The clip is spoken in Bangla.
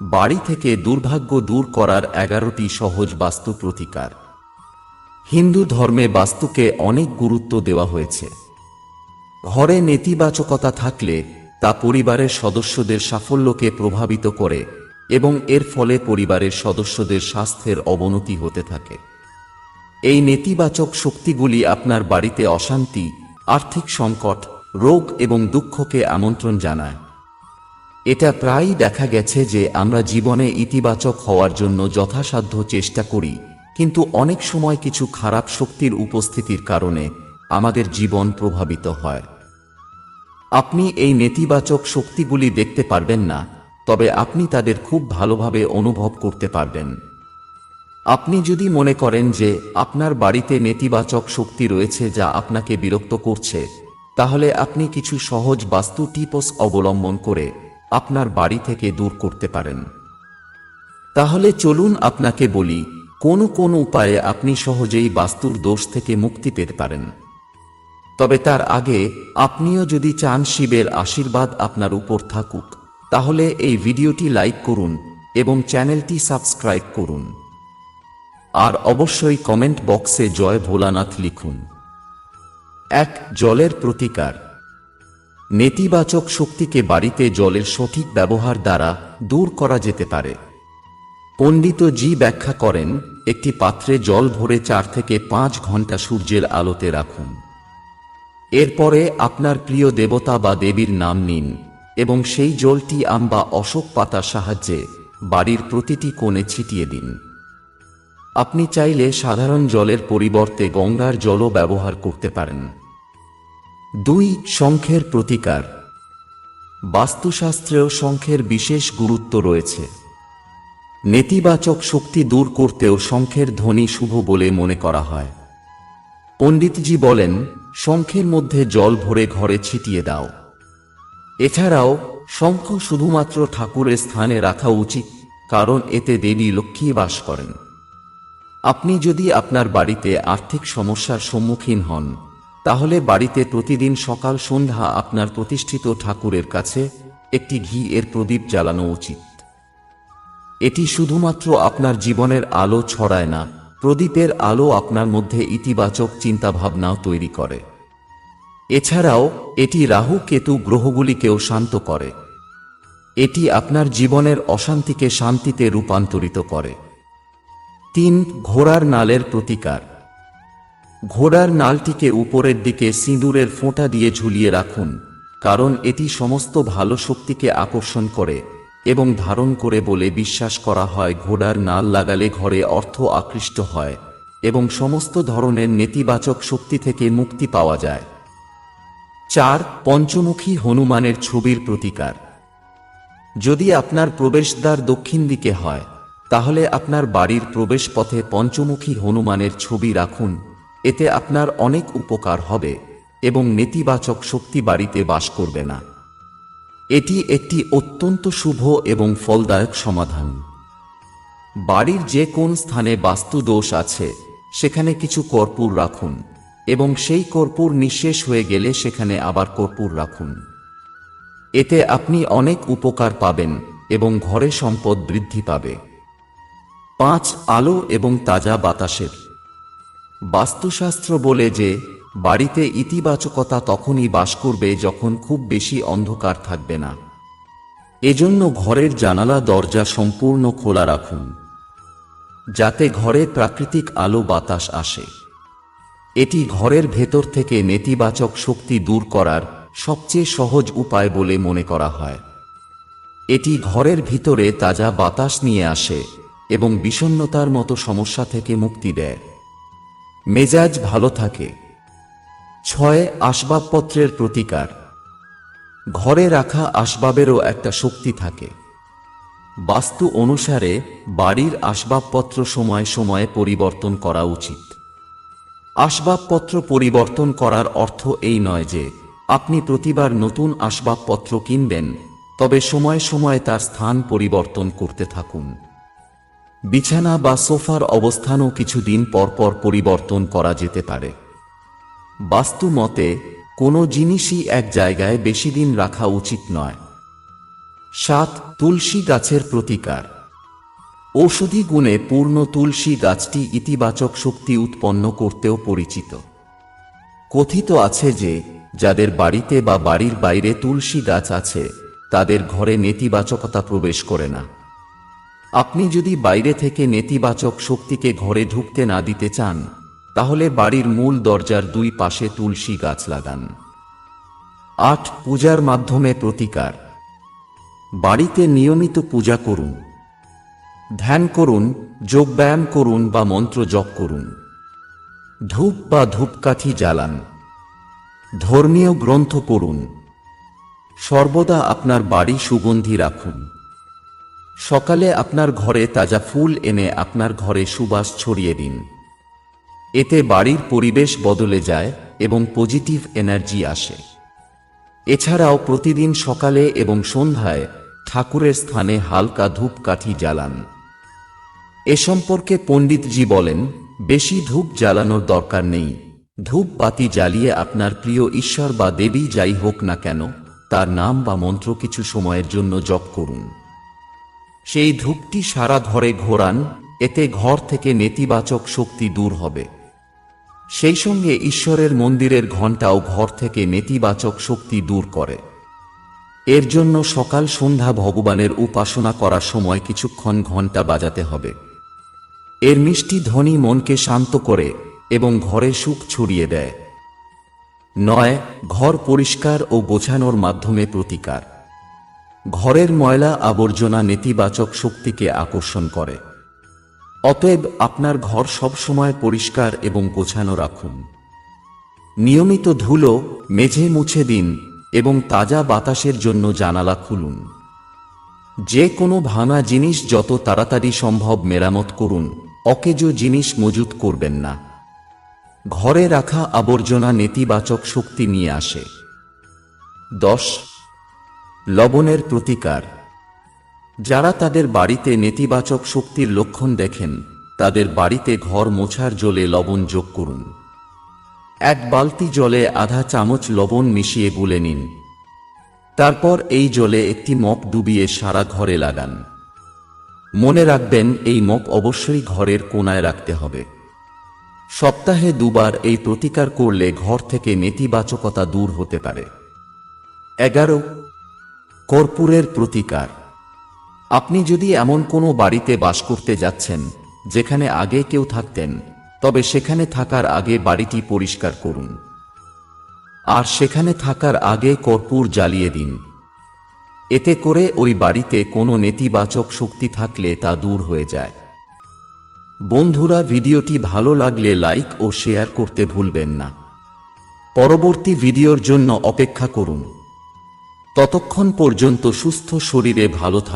বাড়ি থেকে দুর্ভাগ্য দূর করার এগারোটি সহজ বাস্তু প্রতিকার। হিন্দু ধর্মে বাস্তুকে অনেক গুরুত্ব দেওয়া হয়েছে। ঘরে নেতিবাচকতা থাকলে তা পরিবারের সদস্যদের সাফল্যকে প্রভাবিত করে এবং এর ফলে পরিবারের সদস্যদের স্বাস্থ্যের অবনতি হতে থাকে। এই নেতিবাচক শক্তিগুলি আপনার বাড়িতে অশান্তি, আর্থিক সংকট, রোগ এবং দুঃখকে আমন্ত্রণ জানায়। এটা প্রায়ই দেখা গেছে যে আমরা জীবনে ইতিবাচক হওয়ার জন্য যথাসাধ্য চেষ্টা করি, কিন্তু অনেক সময় কিছু খারাপ শক্তির উপস্থিতির কারণে আমাদের জীবন প্রভাবিত হয়। আপনি এই নেতিবাচক শক্তিগুলি দেখতে পারবেন না, তবে আপনি তাদের খুব ভালোভাবে অনুভব করতে পারবেন। আপনি যদি মনে করেন যে আপনার বাড়িতে নেতিবাচক শক্তি রয়েছে যা আপনাকে বিরক্ত করছে, তাহলে আপনি কিছু সহজ বাস্তু টিপস অবলম্বন করে আপনার বাড়ি থেকে দূর করতে পারেন। তাহলে চলুন আপনাকে বলি, কোন কোন উপায়ে আপনি সহজেই বাস্তুর দোষ থেকে মুক্তি পেতে পারেন। তবে তার আগে আপনিও যদি চান শিবের আশীর্বাদ আপনার উপর থাকুক, তাহলে এই ভিডিওটি লাইক করুন এবং চ্যানেলটি সাবস্ক্রাইব করুন। আর অবশ্যই কমেন্ট বক্সে জয় ভোলানাথ লিখুন। এক জলের প্রতিকার। নেতিবাচক শক্তিকে বাড়িতে জলের সঠিক ব্যবহার দ্বারা দূর করা যেতে পারে। পণ্ডিত জি ব্যাখ্যা করেন, একটি পাত্রে জল ভরে চার থেকে পাঁচ ঘণ্টা সূর্যের আলোতে রাখুন। এরপরে আপনার প্রিয় দেবতা বা দেবীর নাম নিন এবং সেই জলটি আম বা অশোক পাতার সাহায্যে বাড়ির প্রতিটি কোণে ছিটিয়ে দিন। আপনি চাইলে সাধারণ জলের পরিবর্তে গঙ্গার জলও ব্যবহার করতে পারেন। দুই শঙ্খের প্রতিকার। বাস্তুশাস্ত্রেও শঙ্খের বিশেষ গুরুত্ব রয়েছে। নেতিবাচক শক্তি দূর করতেও শঙ্খের ধ্বনি শুভ বলে মনে করা হয়। পণ্ডিতজি বলেন, শঙ্খের মধ্যে জল ভরে ঘরে ছিটিয়ে দাও। এছাড়াও, শঙ্খ শুধুমাত্র ঠাকুরের স্থানে রাখা উচিত, কারণ এতে দেবী লক্ষ্মী বাস করেন। আপনি যদি আপনার বাড়িতে আর্থিক সমস্যার সম্মুখীন হন তাহলে বাড়িতে প্রতিদিন সকাল সন্ধ্যা আপনার প্রতিষ্ঠিত ঠাকুরের কাছে একটি ঘি এর প্রদীপ জ্বালানো উচিত। এটি শুধুমাত্র আপনার জীবনের আলো ছড়ায় না, প্রদীপের আলো আপনার মধ্যে ইতিবাচক চিন্তাভাবনাও তৈরি করে। এছাড়াও, এটি রাহু কেতু গ্রহগুলিকেও শান্ত করে। এটি আপনার জীবনের অশান্তিকে শান্তিতে রূপান্তরিত করে। তিন, ঘোড়ার নালের প্রতিকার। ঘোড়ার নালটিকে উপরের দিকে সিঁদুরের ফোঁটা দিয়ে ঝুলিয়ে রাখুন, কারণ এটি সমস্ত ভালো শক্তিকে আকর্ষণ করে এবং ধারণ করে বলে বিশ্বাস করা হয় ঘোড়ার নাল লাগালে ঘরে অর্থ আকৃষ্ট হয় এবং সমস্ত ধরনের নেতিবাচক শক্তি থেকে মুক্তি পাওয়া যায়। চার, পঞ্চমুখী হনুমানের ছবির প্রতিকার। যদি আপনার প্রবেশদ্বার দক্ষিণ দিকে হয়, তাহলে আপনার বাড়ির প্রবেশপথে পঞ্চমুখী হনুমানের ছবি রাখুন এতে আপনার অনেক উপকার হবে এবং নেতিবাচক শক্তি বাড়িতে বাস করবে না। এটি একটি অত্যন্ত শুভ এবং ফলদায়ক সমাধান। বাড়ির যে কোন স্থানে বাস্তু দোষ আছে, সেখানে কিছু কর্পূর রাখুন এবং সেই কর্পূর নিঃশেষ হয়ে গেলে সেখানে আবার কর্পূর রাখুন। এতে আপনি অনেক উপকার পাবেন এবং ঘরে সম্পদ বৃদ্ধি পাবে। পাঁচ, আলো এবং তাজা বাতাসের বাস্তুশাস্ত্র বলে যে, বাড়িতে ইতিবাচকতা তখনই বাস করবে যখন খুব বেশি অন্ধকার থাকবে না। এজন্য ঘরের জানালা, দরজা সম্পূর্ণ খোলা রাখুন, যাতে ঘরে প্রাকৃতিক আলো বাতাস আসে। এটি ঘরের ভেতর থেকে নেতিবাচক শক্তি দূর করার সবচেয়ে সহজ উপায় বলে মনে করা হয়। এটি ঘরের ভিতরে তাজা বাতাস নিয়ে আসে এবং বিষণ্নতার মতো সমস্যা থেকে মুক্তি দেয়। মেজাজ ভালো থাকে। ছয় আসবাবপত্রের প্রতিকার। ঘরে রাখা আসবাবেরও একটা শক্তি থাকে। বাস্তু অনুসারে বাড়ির আসবাবপত্র সময় সময়ে পরিবর্তন করা উচিত। আসবাবপত্র পরিবর্তন করার অর্থ এই নয় যে আপনি প্রতিবার নতুন আসবাবপত্র কিনবেন, তবে সময় সময় তার স্থান পরিবর্তন করতে থাকুন। বিছানা বা সোফার অবস্থানও কিছুদিন পর পর পরিবর্তন করা যেতে পারে। বাস্তু মতে কোনো জিনিসই এক জায়গায় বেশি দিন রাখা উচিত নয়। সাত, তুলসী গাছের প্রতিকার। ঔষধি গুণে পূর্ণ তুলসী গাছটি ইতিবাচক শক্তি উৎপন্ন করতেও পরিচিত। কথিত আছে যে, যাদের বাড়িতে বা বাড়ির বাইরে তুলসী গাছ আছে, তাদের ঘরে নেতিবাচকতা প্রবেশ করে না। আপনি যদি বাইরে থেকে নেতিবাচক শক্তিকে ঘরে ঢুকতে না দিতে চান, তাহলে বাড়ির মূল দরজার দুই পাশে তুলসী গাছ লাগান। আট, পূজার মাধ্যমে প্রতিকার। বাড়িতে নিয়মিত পূজা করুন। ধ্যান করুন, যোগব্যায়াম করুন বা মন্ত্র জপ করুন। ধূপ বা ধূপকাঠি জ্বালান। ধর্মীয় গ্রন্থ পড়ুন। সর্বদা আপনার বাড়ি সুগন্ধি রাখুন। সকালে আপনার ঘরে তাজা ফুল এনে আপনার ঘরে সুবাস ছড়িয়ে দিন। এতে বাড়ির পরিবেশ বদলে যায় এবং পজিটিভ এনার্জি আসে। এছাড়াও প্রতিদিন সকালে এবং সন্ধ্যায় ঠাকুরের স্থানে হালকা ধূপকাঠি জ্বালান। এ সম্পর্কে পণ্ডিতজি বলেন, বেশি ধূপ জ্বালানোর দরকার নেই। ধূপ বাতি জ্বালিয়ে আপনার প্রিয় ঈশ্বর বা দেবী যাই হোক না কেন, তার নাম বা মন্ত্র কিছু সময়ের জন্য জপ করুন। সেই ধূপটি সারা ঘরে ঘোরান, এতে ঘর থেকে নেতিবাচক শক্তি দূর হবে। সেই সঙ্গে ঈশ্বরের মন্দিরের ঘণ্টাও ঘর থেকে নেতিবাচক শক্তি দূর করে। এর জন্য সকাল সন্ধ্যা ভগবানের উপাসনা করার সময় কিছুক্ষণ ঘণ্টা বাজাতে হবে। এর মিষ্টি ধ্বনি মনকে শান্ত করে এবং ঘরে সুখ ছড়িয়ে দেয়। নয়, ঘর পরিষ্কার ও গোছানোর মাধ্যমে প্রতিকার। ঘরের ময়লা আবর্জনা নেতিবাচক শক্তিকে আকর্ষণ করে। অতএব আপনার ঘর সবসময় পরিষ্কার এবং গোছানো রাখুন। নিয়মিত ধুলো, মেঝে মুছে দিন এবং তাজা বাতাসের জন্য জানালা খুলুন। যে কোনো ভাঙা জিনিস যত তাড়াতাড়ি সম্ভব মেরামত করুন, অকেজো জিনিস মজুত করবেন না। ঘরে রাখা আবর্জনা নেতিবাচক শক্তি নিয়ে আসে। দশ লবণের প্রতিকার। যারা তাদের বাড়িতে নেতিবাচক শক্তির লক্ষণ দেখেন, তাদের বাড়িতে ঘর মোছার জলে লবণ যোগ করুন। এক বালতি জলে আধা চামচ লবণ মিশিয়ে গুলে নিন। তারপর এই জলে একটি মপ ডুবিয়ে সারা ঘরে লাগান। মনে রাখবেন, এই মপ অবশ্যই ঘরের কোনায় রাখতে হবে। সপ্তাহে দুবার এই প্রতিকার করলে ঘর থেকে নেতিবাচকতা দূর হতে পারে। এগারো কর্পূরের প্রতিকার। আপনি যদি এমন কোনো বাড়িতে বাস করতে যাচ্ছেন, যেখানে আগে কেউ থাকতেন, তবে সেখানে থাকার আগে বাড়িটি পরিষ্কার করুন। আর সেখানে থাকার আগে কর্পূর জ্বালিয়ে দিন। এতে করে ওই বাড়িতে কোনো নেতিবাচক শক্তি থাকলে তা দূর হয়ে যায়। বন্ধুরা, ভিডিওটি ভালো লাগলে লাইক ও শেয়ার করতে ভুলবেন না। পরবর্তী ভিডিওর জন্য অপেক্ষা করুন। ততক্ষণ পর্যন্ত সুস্থ শরীরে ভালো থাকুন